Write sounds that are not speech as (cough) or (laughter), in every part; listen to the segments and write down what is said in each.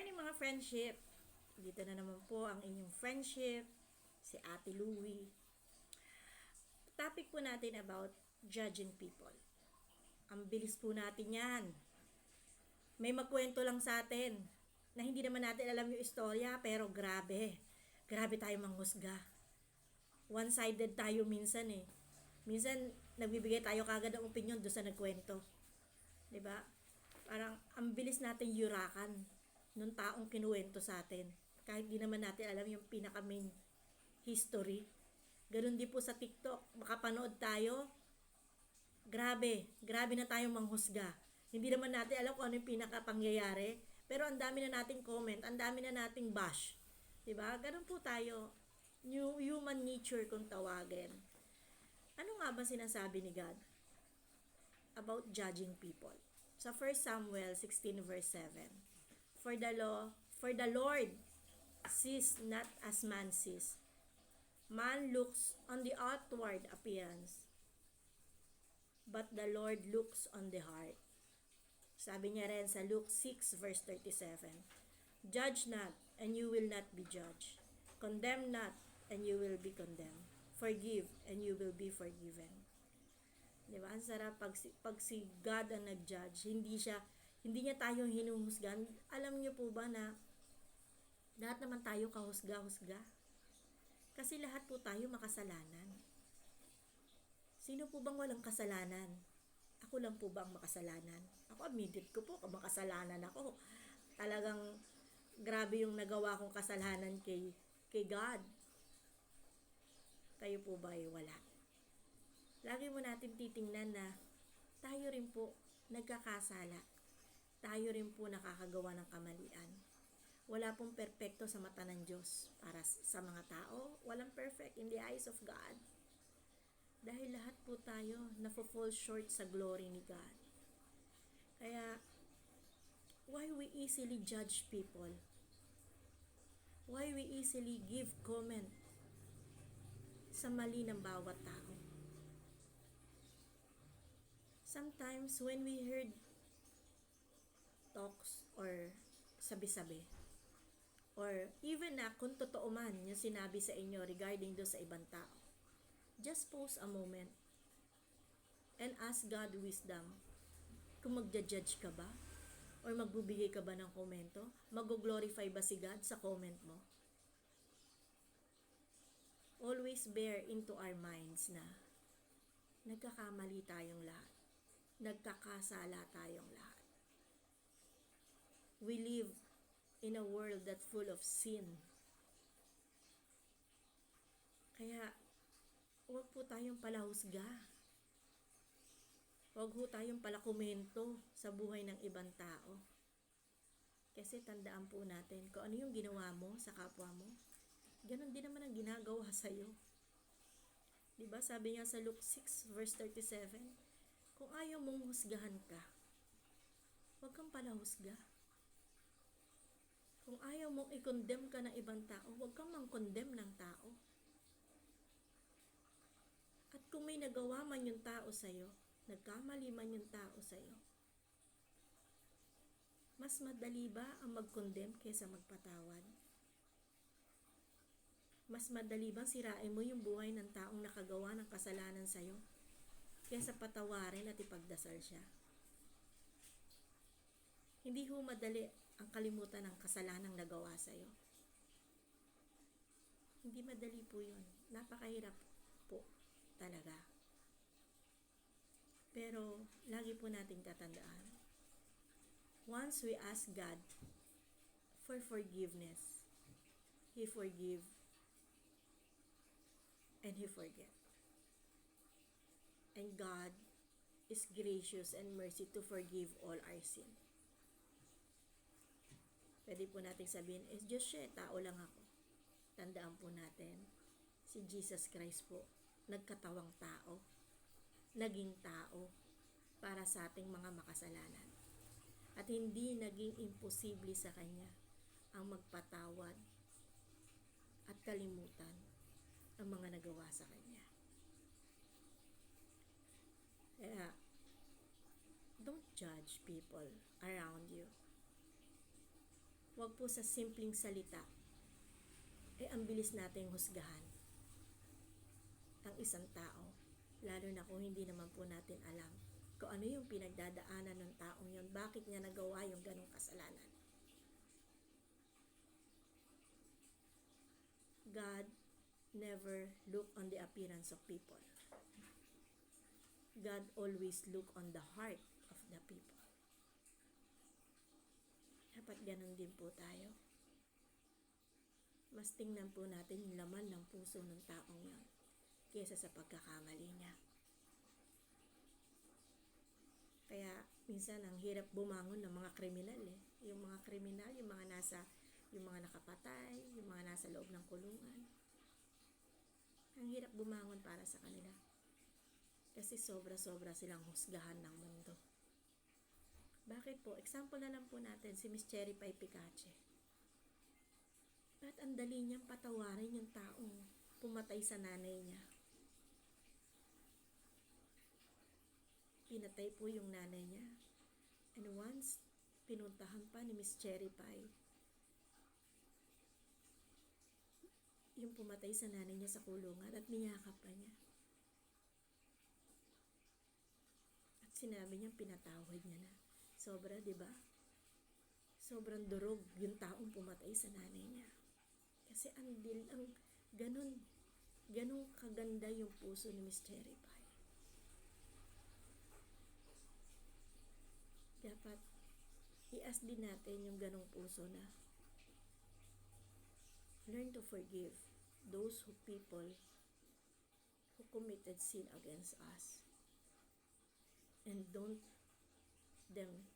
morning mga friendship. Dito na naman po ang inyong friendship, si Ate Louie. Topic po natin about judging people. Ang bilis po natin yan. May magkwento lang sa atin na hindi naman natin alam yung istorya pero grabe. Grabe tayo manghusga. One-sided tayo minsan eh. Minsan nagbibigay tayo kagad ng opinion doon sa nagkwento. 'Di ba? Parang ang bilis natin yurakan nung taong kinuwento sa atin. Kahit di naman natin alam yung pinaka main history. Ganun din po sa TikTok. Makapanood tayo. Grabe. Grabe na tayong manghusga. Hindi naman natin alam kung ano yung pinaka pangyayari. Pero ang dami na nating comment. Ang dami na nating bash. 'Di ba? Ganun po tayo. New human nature kung tawagin. Ano nga ba sinasabi ni God about judging people? Sa 1 Samuel 16 verse 7. For the law, for the Lord sees not as man sees. Man looks on the outward appearance, but the Lord looks on the heart. Sabi niya rin sa Luke 6 verse 37. Judge not, and you will not be judged. Condemn not, and you will be condemned. Forgive, and you will be forgiven. Di ba? Ang sarap pag, pag si God ang nag-judge, hindi siya, hindi niya tayo hinuhusgan. Alam niyo po ba na lahat naman tayo kahusga-husga? Kasi lahat po tayo makasalanan. Sino po bang walang kasalanan? Ako lang po bang makasalanan? Ako admitted ko po, makasalanan ako. Talagang grabe yung nagawa kong kasalanan kay, kay God. Kayo po ba ay wala? Lagi mo natin titingnan na tayo rin po nagkakasala. Tayo rin po nakakagawa ng kamalian. Wala pong perpekto sa mata ng Diyos. Para sa mga tao, walang perfect in the eyes of God. Dahil lahat po tayo nafo-fall short sa glory ni God. Kaya, why we easily judge people? Why we easily give comment sa mali ng bawat tao? Sometimes when we heard talks or sabi-sabi, or even na kung totoo man yung sinabi sa inyo regarding do sa ibang tao, just pause a moment and ask God wisdom. Kung magja-judge ka ba? Or magbubigay ka ba ng komento? Mag-glorify ba si God sa comment mo? Always bear into our minds na nagkakamali tayong lahat. Nagkakasala tayong lahat we live in a world that full of sin kaya huwag po tayong palahusga. Huwag po tayong palakomento sa buhay ng ibang tao. Kasi tandaan po natin kung ano yung ginawa mo sa kapwa mo, ganun din naman ang ginagawa (laughs) sa'yo. Diba sabi niya sa Luke 6 verse 37, kung ayaw mong husgahan ka, huwag kang palahusga. Kung ayaw mong i-condemn ka ng ibang tao, huwag kang mang-condemn ng tao. At kung may nagawa man yung tao sa'yo, nagkamali man yung tao sa'yo, mas madali ba ang mag-condemn kaysa magpatawad? Mas madali bang sirain mo yung buhay ng taong nakagawa ng kasalanan sa'yo kaysa patawarin at ipagdasal siya? Hindi ho madali ang kalimutan ng kasalanang nagawa sa'yo. Hindi madali po yun. Napakahirap po talaga. Pero lagi po nating tatandaan. Once we ask God for forgiveness, He forgive and He forget. And God is gracious and mercy to forgive all our sin. Pwede po nating sabihin, eh, Diyos siya, tao lang ako. Tandaan po natin, si Jesus Christ po, nagkatawang tao, naging tao para sa ating mga makasalanan. At hindi naging imposible sa Kanya ang magpatawad at kalimutan ang mga nagawa sa Kanya. Kaya, don't judge people around you. Huwag po sa simpleng salita. Eh, ang bilis nating husgahan ang isang tao. Lalo na kung hindi naman po natin alam kung ano yung pinagdadaanan ng taong yon, bakit niya nagawa yung ganong kasalanan. God never look on the appearance of people. God always look on the heart of the people. Dapat ganun din po tayo. Mas tingnan po natin yung laman ng puso ng taong yon kesa sa pagkakamali niya. Kaya minsan ang hirap bumangon ng mga kriminal eh. Yung mga kriminal, yung mga nasa, yung mga nakapatay, yung mga nasa loob ng kulungan. Ang hirap bumangon para sa kanila. Kasi sobra-sobra silang husgahan ng mundo. Bakit po? Example na lang po natin si Miss Cherry Pie Picache. Ba't ang dali niyang patawarin yung taong pumatay sa nanay niya? Pinatay po yung nanay niya. And once, pinuntahan pa ni Miss Cherry Pie yung pumatay sa nanay niya sa kulungan at niyakap pa niya. At sinabi niya pinatawad niya na. Sobra, di ba? Sobrang durog yung taong pumatay sa nanay niya. Kasi ang dil, ang ganun, ganun kaganda yung puso ni Miss Cherry Pie. Dapat, i-ask din natin yung ganong puso na learn to forgive those who people who committed sin against us and don't them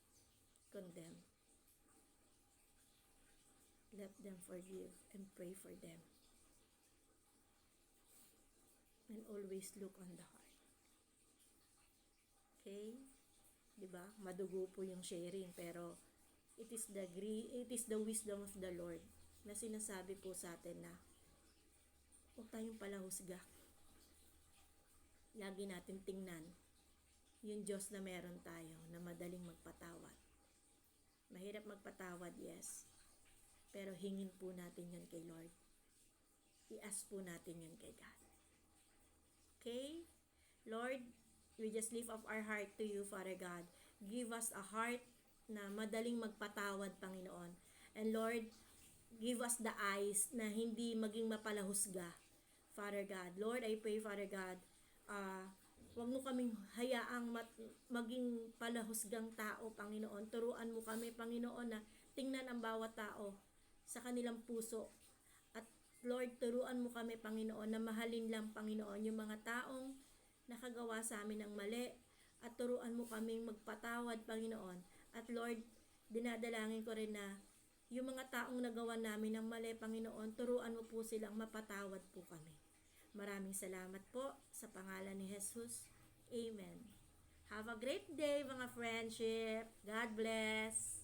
condemn. Let them forgive and pray for them. And always look on the heart. Okay? 'di ba madugo po yung sharing pero it is the it is the wisdom of the Lord na sinasabi po sa atin na huwag tayong palahusga. Lagi natin tingnan yung Diyos na meron tayo na madaling magpatawad. Mahirap magpatawad, yes. Pero hingin po natin yun kay Lord. I-ask po natin yun kay God. Okay? Lord, we just lift up our heart to you, Father God. Give us a heart na madaling magpatawad, Panginoon. And Lord, give us the eyes na hindi maging mapalahusga, Father God. Lord, I pray, Father God, uh, wag mo kaming hayaang mat- maging palahusgang tao, Panginoon. Turuan mo kami, Panginoon, na tingnan ang bawat tao sa kanilang puso. At Lord, turuan mo kami, Panginoon, na mahalin lang, Panginoon, yung mga taong nakagawa sa amin ng mali. At turuan mo kaming magpatawad, Panginoon. At Lord, dinadalangin ko rin na yung mga taong nagawa namin ng mali, Panginoon, turuan mo po silang mapatawad po kami. Maraming salamat po sa pangalan ni Jesus. Amen. Have a great day mga friendship. God bless.